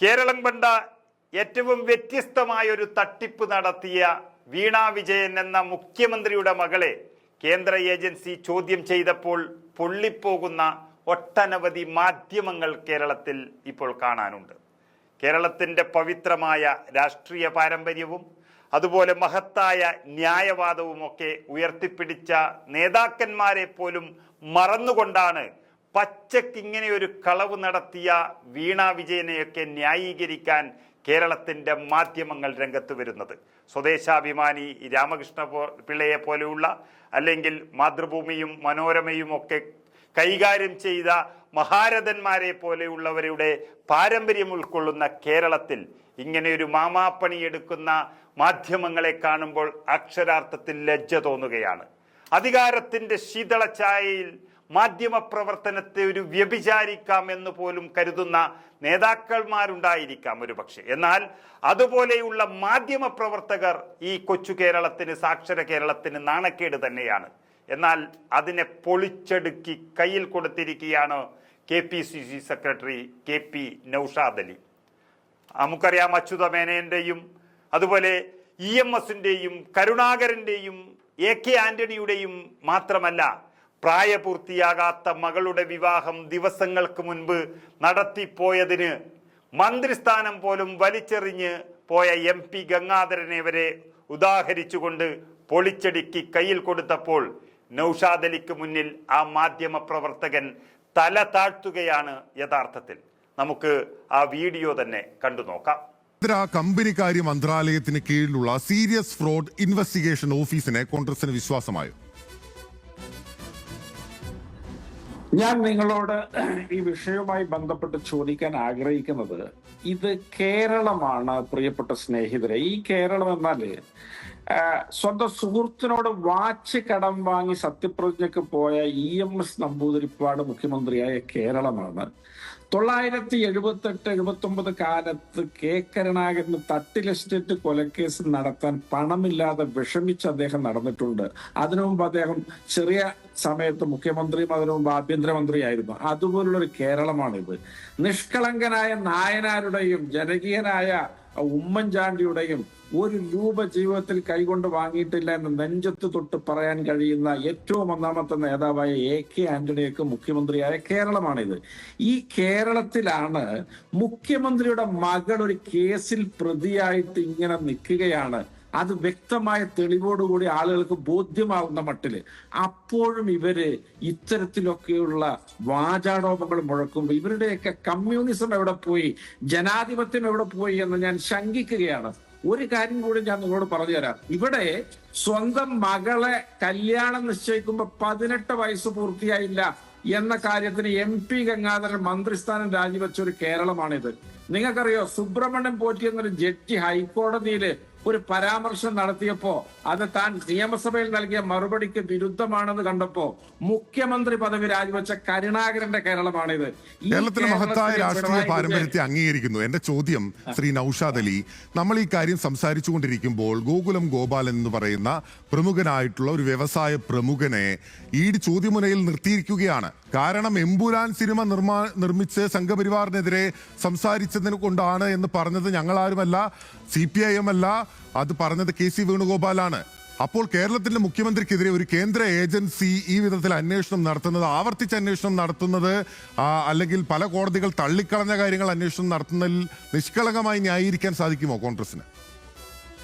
കേരളം കണ്ട ഏറ്റവും വ്യത്യസ്തമായ ഒരു തട്ടിപ്പ് നടത്തിയ വീണ വിജയൻ എന്ന മുഖ്യമന്ത്രിയുടെ മകളെ കേന്ദ്ര ഏജൻസി ചോദ്യം ചെയ്തപ്പോൾ പൊള്ളിപ്പോകുന്ന ഒട്ടനവധി മാധ്യമങ്ങൾ കേരളത്തിൽ ഇപ്പോൾ കാണാനുണ്ട്. കേരളത്തിന്റെ പവിത്രമായ രാഷ്ട്രീയ പാരമ്പര്യവും അതുപോലെ മഹത്തായ ന്യായവാദവുമൊക്കെ ഉയർത്തിപ്പിടിച്ച നേതാക്കന്മാരെ പോലും മറന്നുകൊണ്ടാണ് പച്ചക്ക് ഇങ്ങനെ ഒരു കളവ് നടത്തിയ വീണ വിജയനെയൊക്കെ ന്യായീകരിക്കാൻ കേരളത്തിന്റെ മാധ്യമങ്ങൾ രംഗത്ത് വരുന്നത്. സ്വദേശാഭിമാനി രാമകൃഷ്ണ പിള്ളയെ പോലെയുള്ള അല്ലെങ്കിൽ മാതൃഭൂമിയും മനോരമയും ഒക്കെ കൈകാര്യം ചെയ്ത മഹാരഥന്മാരെ പോലെയുള്ളവരുടെ പാരമ്പര്യം ഉൾക്കൊള്ളുന്ന കേരളത്തിൽ ഇങ്ങനെയൊരു മാമാപ്പണിയെടുക്കുന്ന മാധ്യമങ്ങളെ കാണുമ്പോൾ അക്ഷരാർത്ഥത്തിൽ ലജ്ജ തോന്നുകയാണ്. അധികാരത്തിന്റെ ശീതളഛായയിൽ മാധ്യമപ്രവർത്തനത്തെ ഒരു വ്യഭിചാരിക്കാം എന്ന് പോലും കരുതുന്ന നേതാക്കന്മാരുണ്ടായിരിക്കാം ഒരു പക്ഷേ എന്നാൽ അതുപോലെയുള്ള മാധ്യമ മാധ്യമപ്രവർത്തകർ ഈ കൊച്ചു കേരളത്തിന് സാക്ഷര കേരളത്തിന് നാണക്കേട് തന്നെയാണ്. എന്നാൽ അതിനെ പൊളിച്ചടുക്കി കയ്യിൽ കൊടുത്തിരിക്കുകയാണ് K P C C secretary K P Noushad Ali. നമുക്കറിയാം അച്യുത മേനേന്റെയും അതുപോലെ ഇ എം എസിന്റെയും കരുണാകരന്റെയും എ കെ ആന്റണിയുടെയും മാത്രമല്ല പ്രായപൂർത്തിയാകാത്ത മകളുടെ വിവാഹം ദിവസങ്ങൾക്ക് മുൻപ് നടത്തിപ്പോയതിന് മന്ത്രിസ്ഥാനം പോലും വലിച്ചെറിഞ്ഞ് പോയ എം പി ഗംഗാധരനെ വരെ ഉദാഹരിച്ചുകൊണ്ട് പൊളിച്ചടുക്കി കയ്യിൽ കൊടുത്തപ്പോൾ നൌഷാദ് അലിക്ക് മുന്നിൽ ആ മാധ്യമ പ്രവർത്തകൻ തല താഴ്ത്തുകയാണ് യഥാർത്ഥത്തിൽ. നമുക്ക് ആ വീഡിയോ തന്നെ കണ്ടു നോക്കാം. കേന്ദ്ര കമ്പനികാര്യ മന്ത്രാലയത്തിന് കീഴിലുള്ള സീരിയസ് ഫ്രോഡ് ഇൻവെസ്റ്റിഗേഷൻ ഓഫീസിനെ കോൺഗ്രസിന് വിശ്വാസമായോ? ഞാൻ നിങ്ങളോട് ഈ വിഷയവുമായി ബന്ധപ്പെട്ട് ചോദിക്കാൻ ആഗ്രഹിക്കുന്നത് ഇത് കേരളമാണ് പ്രിയപ്പെട്ട സ്നേഹിതരെ. ഈ കേരളം എന്നാൽ സ്വന്തം സുഹൃത്തിനോട് വാച്ച് കടം വാങ്ങി സത്യപ്രതിജ്ഞക്ക് പോയ ഇ എം എസ് നമ്പൂതിരിപ്പാട് മുഖ്യമന്ത്രിയായ കേരളമാണ്. തൊള്ളായിരത്തി എഴുപത്തെട്ട് എഴുപത്തി ഒമ്പത് കാലത്ത് കെ കരുണാകരന് തട്ടിൽ എസ്റ്റേറ്റ് കൊലക്കേസ് നടത്താൻ പണമില്ലാതെ വിഷമിച്ച് അദ്ദേഹം നടന്നിട്ടുണ്ട്. അതിനു മുമ്പ് അദ്ദേഹം ചെറിയ സമയത്ത് മുഖ്യമന്ത്രിയും അതിനു മുമ്പ് ആഭ്യന്തരമന്ത്രിയായിരുന്നു. അതുപോലുള്ള ഒരു കേരളമാണിത്. നിഷ്കളങ്കനായ നായനാരുടെയും ജനകീയനായ ഉമ്മൻചാണ്ടിയുടെയും ഒരു രൂപ ജീവിതത്തിൽ കൈകൊണ്ട് വാങ്ങിയിട്ടില്ല എന്ന് നെഞ്ചത്ത് തൊട്ട് പറയാൻ കഴിയുന്ന ഏറ്റവും ഒന്നാമത്തെ നേതാവായ എ കെ ആന്റണിയൊക്കെ മുഖ്യമന്ത്രിയായ കേരളമാണിത്. ഈ കേരളത്തിലാണ് മുഖ്യമന്ത്രിയുടെ മകൾ ഒരു കേസിൽ പ്രതിയായിട്ട് ഇങ്ങനെ നിൽക്കുകയാണ്. അത് വ്യക്തമായ തെളിവോടുകൂടി ആളുകൾക്ക് ബോധ്യമാവുന്ന മട്ടിൽ അപ്പോഴും ഇവർ ഇത്തരത്തിലൊക്കെയുള്ള വാചാടോപങ്ങൾ മുഴക്കുമ്പോൾ ഇവരുടെയൊക്കെ കമ്മ്യൂണിസം എവിടെ പോയി? ജനാധിപത്യം എവിടെ പോയി എന്ന് ഞാൻ ശങ്കിക്കുകയാണ്. ഒരു കാര്യം കൂടി ഞാൻ നിങ്ങളോട് പറഞ്ഞു തരാം ഇവിടെ സ്വന്തം മകളെ കല്യാണം നിശ്ചയിക്കുമ്പോൾ പതിനെട്ട് വയസ്സ് പൂർത്തിയായില്ല എന്ന കാര്യത്തിന് എം പി ഗംഗാധരൻ മന്ത്രിസ്ഥാനം രാജിവെച്ച ഒരു കേരളമാണിത്. നിങ്ങൾക്കറിയോ? സുബ്രഹ്മണ്യം പോറ്റി എന്നൊരു ജഡ്ജി ഹൈക്കോടതിയിൽ ഒരു പരാമർശം നടത്തിയപ്പോ അത് താൻ നിയമസഭയിൽ നൽകിയ മറുപടിക്ക് വിരുദ്ധമാണെന്ന് കണ്ടപ്പോ മുഖ്യമന്ത്രി പദവി രാജിവെച്ച കരുണാകരന്റെ കേരളമാണിത്. ഇത് കേരളത്തിന്റെ മഹത്തായ കേരളത്തിലെ രാഷ്ട്രീയ പാരമ്പര്യത്തെ അംഗീകരിക്കുന്നു. എന്റെ ചോദ്യം ശ്രീ നൌഷാദ് അലി നമ്മൾ ഈ കാര്യം സംസാരിച്ചുകൊണ്ടിരിക്കുമ്പോൾ ഗോകുലം ഗോപാലൻ എന്ന് പറയുന്ന പ്രമുഖനായിട്ടുള്ള ഒരു വ്യവസായ പ്രമുഖനെ ഈ ചോദ്യമുനയിൽ നിർത്തിയിരിക്കുകയാണ്. കാരണം എമ്പുരാൻ സിനിമ നിർമ്മാ നിർമ്മിച്ച് സംഘപരിവാറിനെതിരെ സംസാരിച്ചതിന് കൊണ്ടാണ് എന്ന് പറഞ്ഞത് ഞങ്ങളാരുമല്ല സി പി ഐ എം അല്ല അത് പറഞ്ഞത് കെ സി വേണുഗോപാലാണ്. അപ്പോൾ കേരളത്തിന്റെ മുഖ്യമന്ത്രിക്കെതിരെ ഒരു കേന്ദ്ര ഏജൻസി ഈ വിധത്തിൽ അന്വേഷണം നടത്തുന്നത് ആവർത്തിച്ച് അന്വേഷണം നടത്തുന്നത് അല്ലെങ്കിൽ പല കോടതികൾ തള്ളിക്കളഞ്ഞ കാര്യങ്ങൾ അന്വേഷണം നടത്തുന്നതിൽ നിഷ്കളങ്കമായി ന്യായീകരിക്കാൻ സാധിക്കുമോ കോൺഗ്രസിന്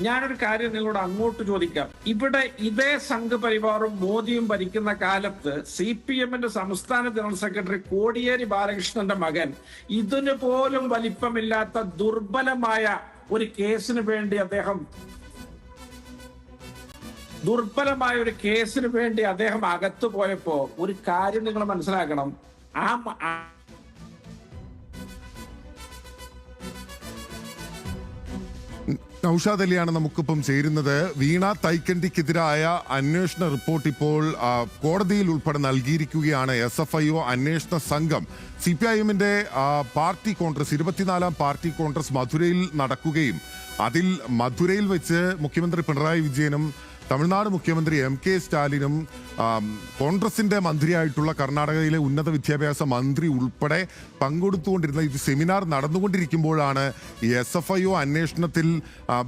ഞാനൊരു കാര്യം നിങ്ങളോട് അങ്ങോട്ട് ചോദിക്കാം. ഇവിടെ ഇതേ സംഘപരിവാറും മോദിയും ഭരിക്കുന്ന കാലത്ത് സി പി എമ്മിന്റെ സംസ്ഥാന ജനറൽ സെക്രട്ടറി കോടിയേരി ബാലകൃഷ്ണന്റെ മകൻ ഇതിനു പോലും വലിപ്പമില്ലാത്ത ദുർബലമായ ഒരു കേസിന് വേണ്ടി അദ്ദേഹം ദുർബലമായ ഒരു കേസിന് വേണ്ടി അദ്ദേഹം അകത്തു പോയപ്പോ ഒരു കാര്യം നിങ്ങൾ മനസ്സിലാക്കണം. ആ നൌഷാദ് നമുക്കിപ്പം ചേരുന്നത്. വീണ തൈക്കണ്ടിക്കെതിരായ അന്വേഷണ റിപ്പോർട്ട് ഇപ്പോൾ കോടതിയിൽ ഉൾപ്പെടെ നൽകിയിരിക്കുകയാണ്. എസ് എഫ് ഐ ഒ അന്വേഷണ സംഘം. സി പി ഐ എമ്മിന്റെ പാർട്ടി കോൺഗ്രസ് ഇരുപത്തിനാലാം പാർട്ടി കോൺഗ്രസ് മധുരയിൽ നടക്കുകയും അതിൽ മധുരയിൽ വെച്ച് മുഖ്യമന്ത്രി പിണറായി വിജയനും തമിഴ്നാട് മുഖ്യമന്ത്രി എം കെ സ്റ്റാലിനും കോൺഗ്രസിന്റെ മന്ത്രിയായിട്ടുള്ള കർണാടകയിലെ ഉന്നത വിദ്യാഭ്യാസ മന്ത്രി ഉൾപ്പെടെ പങ്കെടുത്തുകൊണ്ടിരുന്ന ഇത് സെമിനാർ നടന്നുകൊണ്ടിരിക്കുമ്പോഴാണ് എസ് എഫ് ഐ ഒ അന്വേഷണത്തിൽ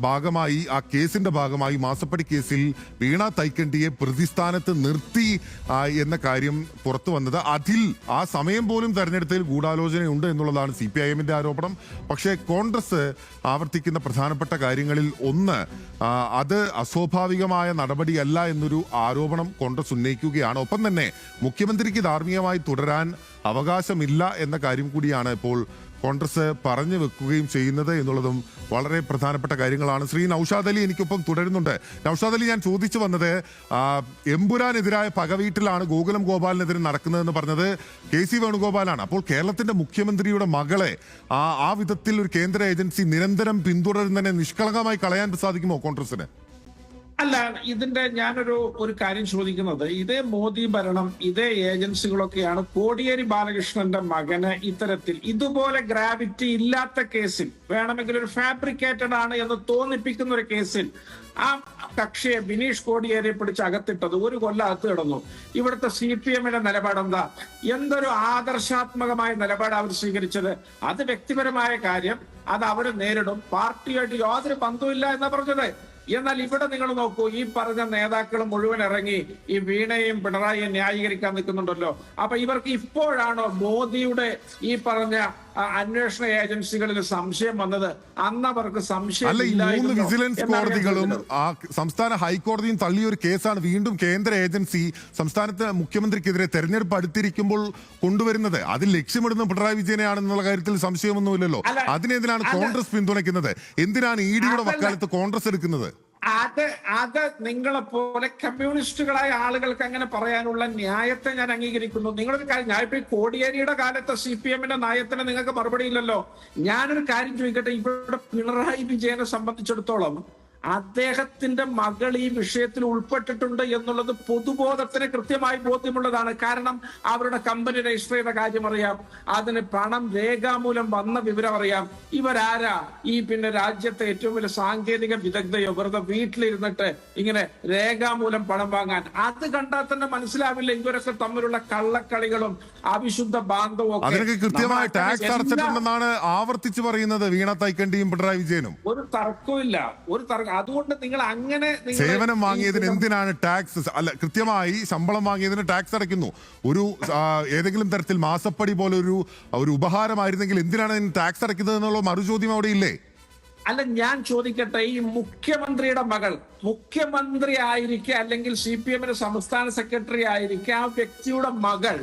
ഭാഗമായി ആ കേസിന്റെ ഭാഗമായി മാസപ്പടി കേസിൽ വീണ തൈക്കണ്ടിയെ പ്രതിസ്ഥാനത്ത് നിർത്തി എന്ന കാര്യം പുറത്തു വന്നത്. അതിൽ ആ സമയം പോലും തെരഞ്ഞെടുത്തതിൽ ഗൂഢാലോചനയുണ്ട് എന്നുള്ളതാണ് സി പി ഐ എമ്മിന്റെ ആരോപണം. പക്ഷേ കോൺഗ്രസ് ആവർത്തിക്കുന്ന പ്രധാനപ്പെട്ട കാര്യങ്ങളിൽ ഒന്ന് അത് അസ്വാഭാവികമായ നടപടിയല്ല എന്നൊരു ആരോപണം കോൺഗ്രസ് ഉന്നയിക്കുകയാണ്. ഒപ്പം തന്നെ മുഖ്യമന്ത്രിക്ക് ധാർമ്മികമായി തുടരാൻ അവകാശമില്ല എന്ന കാര്യം കൂടിയാണ് ഇപ്പോൾ കോൺഗ്രസ് പറഞ്ഞു വെക്കുകയും ചെയ്യുന്നത് എന്നുള്ളതും വളരെ പ്രധാനപ്പെട്ട കാര്യങ്ങളാണ്. ശ്രീ നൌഷാദ് അലി എനിക്കൊപ്പം തുടരുന്നുണ്ട്. നൌഷാദ് അലി ഞാൻ ചോദിച്ചു വന്നത് എമ്പുരാനെതിരായ പകവീട്ടിലാണ് ഗോകുലം ഗോപാലിനെതിരെ നടക്കുന്നതെന്ന് പറഞ്ഞത് കെ സി വേണുഗോപാലാണ്. അപ്പോൾ കേരളത്തിന്റെ മുഖ്യമന്ത്രിയുടെ മകളെ ആ വിധത്തിൽ ഒരു കേന്ദ്ര ഏജൻസി നിരന്തരം പിന്തുടരുന്നതിനെ നിഷ്കളങ്കമായി കളയാൻ സാധിക്കുമോ കോൺഗ്രസിന് അല്ല ഇതിന്റെ ഞാനൊരു ഒരു കാര്യം ചോദിക്കുന്നത്. ഇതേ മോദി ഭരണം ഇതേ ഏജൻസികളൊക്കെയാണ് കോടിയേരി ബാലകൃഷ്ണന്റെ മകന് ഇത്തരത്തിൽ ഇതുപോലെ ഗ്രാവിറ്റി ഇല്ലാത്ത കേസിൽ വേണമെങ്കിൽ ഒരു ഫാബ്രിക്കേറ്റഡ് ആണ് എന്ന് തോന്നിപ്പിക്കുന്ന ഒരു കേസിൽ ആ കക്ഷിയെ ബിനീഷ് കോടിയേരിയെ പിടിച്ച് അകത്തിട്ടത് ഒരു കൊല്ലം അകത്ത് കിടന്നു. ഇവിടുത്തെ സി പി എമ്മിന്റെ നിലപാടെന്താ എന്തൊരു ആദർശാത്മകമായ നിലപാട് അവർ സ്വീകരിച്ചത്? അത് വ്യക്തിപരമായ കാര്യം. അത് അവർ നേരിടും. പാർട്ടിയായിട്ട് യാതൊരു ബന്ധവുമില്ല എന്നാ പറഞ്ഞത്. എന്നാൽ ഇവിടെ നിങ്ങൾ നോക്കൂ ഈ പറഞ്ഞ നേതാക്കൾ മുഴുവൻ ഇറങ്ങി ഈ വീണയും പിണറായിയും ന്യായീകരിക്കാൻ നിൽക്കുന്നുണ്ടല്ലോ. അപ്പൊ ഇവർക്ക് ഇപ്പോഴാണോ മോദിയുടെ ഈ പറഞ്ഞ അന്വേഷണ ഏജൻസികളിൽ സംശയം വന്നത് അന്ന് അവർക്ക് സംശയം മൂന്ന് വിജിലൻസ് കോടതികളും സംസ്ഥാന ഹൈക്കോടതിയും തള്ളിയ ഒരു കേസാണ് വീണ്ടും കേന്ദ്ര ഏജൻസി സംസ്ഥാനത്ത് മുഖ്യമന്ത്രിക്കെതിരെ തെരഞ്ഞെടുപ്പ് അടുത്തിരിക്കുമ്പോൾ കൊണ്ടുവരുന്നത്. അതിൽ ലക്ഷ്യമിടുന്ന പിണറായി വിജയനെയാണെന്നുള്ള കാര്യത്തിൽ സംശയമൊന്നുമില്ലല്ലോ. അതിനെന്തിനാണ്. കോൺഗ്രസ് പിന്തുണയ്ക്കുന്നത്. എന്തിനാണ് ഇ ഡിയുടെ. വക്കാലത്ത് കോൺഗ്രസ് എടുക്കുന്നത്? അത് അത് നിങ്ങളെ പോലെ കമ്മ്യൂണിസ്റ്റുകളായ ആളുകൾക്ക് അങ്ങനെ പറയാനുള്ള ന്യായത്തെ ഞാൻ അംഗീകരിക്കുന്നു. നിങ്ങളൊരു കാര്യം ഞാൻ ഇപ്പൊ ഈ കോടിയേരിയുടെ കാലത്തെ സി പി എമ്മിന്റെ നയത്തിന് നിങ്ങൾക്ക് മറുപടി ഇല്ലല്ലോ ഞാനൊരു കാര്യം ചോദിക്കട്ടെ ഇവിടെ പിണറായി വിജയനെ സംബന്ധിച്ചിടത്തോളം അദ്ദേഹത്തിന്റെ മകൾ ഈ വിഷയത്തിൽ ഉൾപ്പെട്ടിട്ടുണ്ട് എന്നുള്ളത് പൊതുബോധത്തിന് കൃത്യമായി ബോധ്യമുള്ളതാണ്. കാരണം അവരുടെ കമ്പനി രജിസ്റ്റർ ചെയ്ത കാര്യം അറിയാം. അതിന് പണം രേഖാമൂലം വന്ന വിവരം അറിയാം. ഇവരാരാ? ഈ പിന്നെ രാജ്യത്തെ ഏറ്റവും വലിയ സാങ്കേതിക വിദഗ്ധയോ വെറുതെ വീട്ടിലിരുന്നിട്ട് ഇങ്ങനെ രേഖാമൂലം പണം വാങ്ങാൻ. അത് കണ്ടാൽ തന്നെ മനസ്സിലാവില്ല ഇവരൊക്കെ തമ്മിലുള്ള കള്ളക്കളികളും അവിശുദ്ധ ബാന്ധവും ഒക്കെ. അതിനൊക്കെ കൃത്യമായ ടാക്സ് അടച്ചിട്ടുണ്ടെന്നാണ് ആവർത്തിച്ച് പറയുന്നത് വീണ തൈക്കണ്ടിയും പിണറായി വിജയനും. ഒരു തർക്കവും ഒരു തർക്കം അതുകൊണ്ട് നിങ്ങൾ അങ്ങനെ സേവനം വാങ്ങിയതിന് എന്തിനാണ് ടാക്സ്? അല്ല കൃത്യമായി ശമ്പളം വാങ്ങിയതിന് ടാക്സ് അടയ്ക്കുന്നു. ഒരു ഏതെങ്കിലും തരത്തിൽ മാസപ്പടി പോലെ ഒരു ഒരു ഉപഹാരമായിരുന്നെങ്കിൽ എന്തിനാണ് അതിന് ടാക്സ് അടയ്ക്കുന്നത് എന്നുള്ള മറുചോദ്യം അവിടെ ഇല്ലേ? അല്ല ഞാൻ ചോദിക്കട്ടെ ഈ മുഖ്യമന്ത്രിയുടെ മകൾ മുഖ്യമന്ത്രി ആയിരിക്കെ അല്ലെങ്കിൽ സി പി എമ്മിന്റെ സംസ്ഥാന സെക്രട്ടറി ആയിരിക്കെ ആ വ്യക്തിയുടെ മകൾ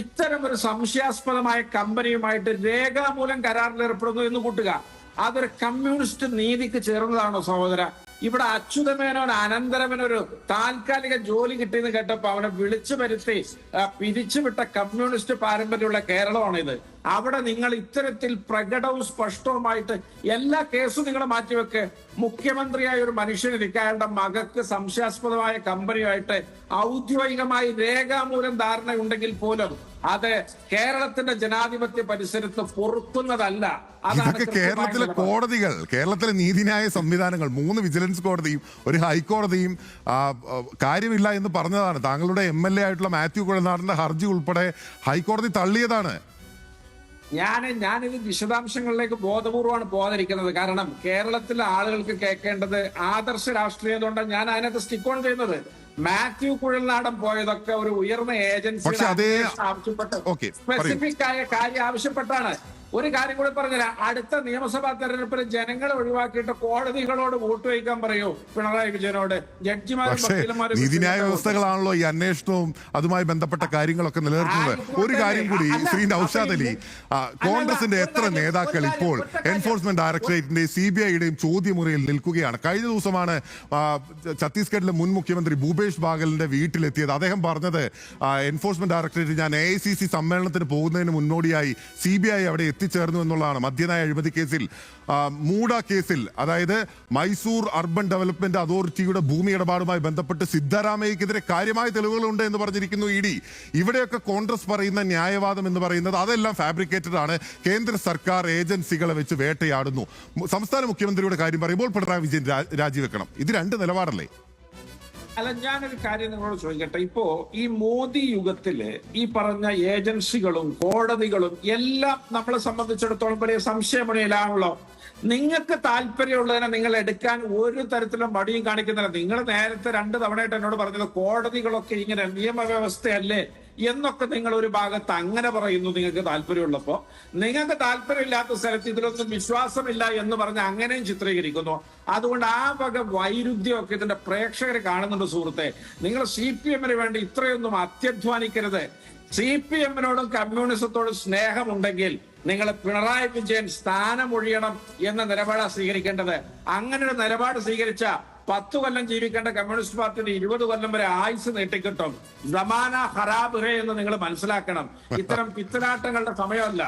ഇത്തരം ഒരു സംശയാസ്പദമായ കമ്പനിയുമായിട്ട് രേഖാമൂലം കരാറിൽ ഏർപ്പെടുന്നു എന്ന് കൂട്ടുക. അതൊരു കമ്മ്യൂണിസ്റ്റ് നീതിക്ക് ചേർന്നതാണോ സഹോദര? ഇവിടെ അച്യുതമേനോൻ അനന്തരമനൊരു താൽക്കാലിക ജോലി കിട്ടിയെന്ന് കേട്ടപ്പോ അവനെ വിളിച്ചു വരുത്തി പിരിച്ചു പിരിച്ചുവിട്ട കമ്മ്യൂണിസ്റ്റ് പാരമ്പര്യമുള്ള കേരളമാണ് ഇത് അവിടെ നിങ്ങൾ ഇത്തരത്തിൽ പ്രകടവും സ്പഷ്ടവുമായിട്ട് എല്ലാ കേസും നിങ്ങൾ മാറ്റിവെക്ക്. മുഖ്യമന്ത്രിയായ ഒരു മനുഷ്യന് ഇരിക്കാരുടെ മകക്ക് സംശയാസ്പദമായ കമ്പനിയുമായിട്ട് ഔദ്യോഗികമായി രേഖാമൂലം ധാരണയുണ്ടെങ്കിൽ പോലും അത് കേരളത്തിന്റെ ജനാധിപത്യ പരിസരത്ത് പൊറുക്കുന്നതല്ല. അതൊക്കെ ഇതൊക്കെ കേരളത്തിലെ കോടതികൾ കേരളത്തിലെ നീതിന്യായ സംവിധാനങ്ങൾ മൂന്ന് വിജിലൻസ് കോടതിയും ഒരു ഹൈക്കോടതിയും കാര്യമില്ല എന്ന് പറഞ്ഞതാണ്. താങ്കളുടെ എം എൽ എ ആയിട്ടുള്ള മാത്യു കുഴനാടിന്റെ ഹർജി ഉൾപ്പെടെ ഹൈക്കോടതി തള്ളിയതാണ്. ഞാൻ ഞാനിത് വിശദാംശങ്ങളിലേക്ക് ബോധപൂർവമാണ് പോകാതിരിക്കുന്നത്. കാരണം കേരളത്തിലെ ആളുകൾക്ക് കേൾക്കേണ്ടത് ആദർശ രാഷ്ട്രീയം കൊണ്ടാണ് ഞാൻ അതിനകത്ത് സ്റ്റിക്ക് ഓൺ ചെയ്യുന്നത്. മാത്യു കുഴൽനാടൻ പോയതൊക്കെ ഒരു ഉയർന്ന ഏജൻസി ആവശ്യപ്പെട്ട്. സ്പെസിഫിക് ആയ കാര്യം ആവശ്യപ്പെട്ടാണ്. ഒരു കാര്യം കൂടി പറഞ്ഞുതരാം. അടുത്ത നിയമസഭാ തെരഞ്ഞെടുപ്പിൽ ജനങ്ങളെ ഒഴിവാക്കിയിട്ട് കോടതികളോട് വോട്ട് വയ്ക്കാൻ പറയൂ. പിണറായി വിജയനോട്. ജഡ്ജിമാരും നീതിന്യായ വ്യവസ്ഥകളാണല്ലോ ഈ അന്വേഷണവും അതുമായി ബന്ധപ്പെട്ട കാര്യങ്ങളൊക്കെ നിലനിർത്തുന്നത്. ഒരു കാര്യം കൂടി ശ്രീ നൌഷാദ് അലി കോൺഗ്രസിന്റെ എത്ര നേതാക്കൾ ഇപ്പോൾ എൻഫോഴ്സ്മെന്റ് ഡയറക്ടറേറ്റിന്റെയും സി ബി ഐയുടെയും ചോദ്യമുറിയിൽ നിൽക്കുകയാണ്. കഴിഞ്ഞ ദിവസമാണ് ഛത്തീസ്ഗഡിലെ മുൻ മുഖ്യമന്ത്രി ഭൂപേഷ് ബാഗലിന്റെ വീട്ടിലെത്തിയത്. അദ്ദേഹം പറഞ്ഞത് എൻഫോഴ്സ്മെന്റ് ഡയറക്ടറേറ്റ് ഞാൻ എ ഐ സി സി സമ്മേളനത്തിന് പോകുന്നതിന് മുന്നോടിയായി സി ബി ഐ അവിടെ എത്തിച്ചേർന്നു എന്നുള്ളതാണ്. മദ്യനയ അഴിമതി കേസിൽ മൂട കേസിൽ അതായത് മൈസൂർ അർബൻ ഡെവലപ്മെന്റ് അതോറിറ്റിയുടെ ഭൂമി ഇടപാടുമായി ബന്ധപ്പെട്ട് സിദ്ധരാമയ്യക്കെതിരെ കാര്യമായ തെളിവുകളുണ്ട് എന്ന് പറഞ്ഞിരിക്കുന്നു ഇ ഡി. ഇവിടെയൊക്കെ കോൺഗ്രസ് പറയുന്ന ന്യായവാദം എന്ന് പറയുന്നത് അതെല്ലാം ഫാബ്രിക്കേറ്റഡ് ആണ്. കേന്ദ്ര സർക്കാർ ഏജൻസികളെ വെച്ച് വേട്ടയാടുന്നു. സംസ്ഥാന മുഖ്യമന്ത്രിയുടെ കാര്യം പറയുമ്പോൾ പിണറായി വിജയൻ രാജിവെക്കണം. ഇത് രണ്ട് നിലപാടല്ലേ? അല്ല ഞാനൊരു കാര്യം നിങ്ങളോട് ചോദിക്കട്ടെ. ഇപ്പോ ഈ മോദി യുഗത്തിൽ ഈ പറഞ്ഞ ഏജൻസികളും കോടതികളും എല്ലാം നമ്മളെ സംബന്ധിച്ചിടത്തോളം വലിയ സംശയമണിയിലാണല്ലോ. നിങ്ങൾക്ക് താല്പര്യമുള്ളതിനെ നിങ്ങൾ എടുക്കാൻ ഒരു തരത്തിലും മടിയും കാണിക്കുന്നില്ല. നിങ്ങൾ നേരത്തെ രണ്ട് തവണയായിട്ട് എന്നോട് പറഞ്ഞത് കോടതികളൊക്കെ ഇങ്ങനെ നിയമവ്യവസ്ഥയല്ലേ? എന്നൊക്കെ നിങ്ങൾ ഒരു ഭാഗത്ത് അങ്ങനെ പറയുന്നു നിങ്ങൾക്ക് താല്പര്യമുള്ളപ്പോ. നിങ്ങൾക്ക് താല്പര്യമില്ലാത്ത സ്ഥലത്ത് ഇതിലൊന്നും വിശ്വാസമില്ല എന്ന് പറഞ്ഞ് അങ്ങനെയും ചിത്രീകരിക്കുന്നു. അതുകൊണ്ട് ആ വക വൈരുദ്ധ്യമൊക്കെ ഇതിന്റെ പ്രേക്ഷകർ കാണുന്നുണ്ട് സുഹൃത്തെ. നിങ്ങൾ സി പി എമ്മിന് വേണ്ടി ഇത്രയൊന്നും അത്യധ്വാനിക്കരുത്. സി പി എമ്മിനോടും കമ്മ്യൂണിസത്തോടും സ്നേഹമുണ്ടെങ്കിൽ നിങ്ങൾ പിണറായി വിജയൻ സ്ഥാനമൊഴിയണം എന്ന നിലപാടാണ് സ്വീകരിക്കേണ്ടത്. അങ്ങനെ ഒരു നിലപാട് സ്വീകരിച്ച പത്ത് കൊല്ലം ജീവിക്കേണ്ട കമ്മ്യൂണിസ്റ്റ് പാർട്ടിയുടെ ഇരുപത് കൊല്ലം വരെ ആയുസ് നീട്ടിക്കിട്ടും. ജമാന ഹറാബ് ഹേ എന്ന് നിങ്ങൾ മനസ്സിലാക്കണം. ഇത്തരം പിത്തലാട്ടങ്ങളുടെ സമയമല്ല.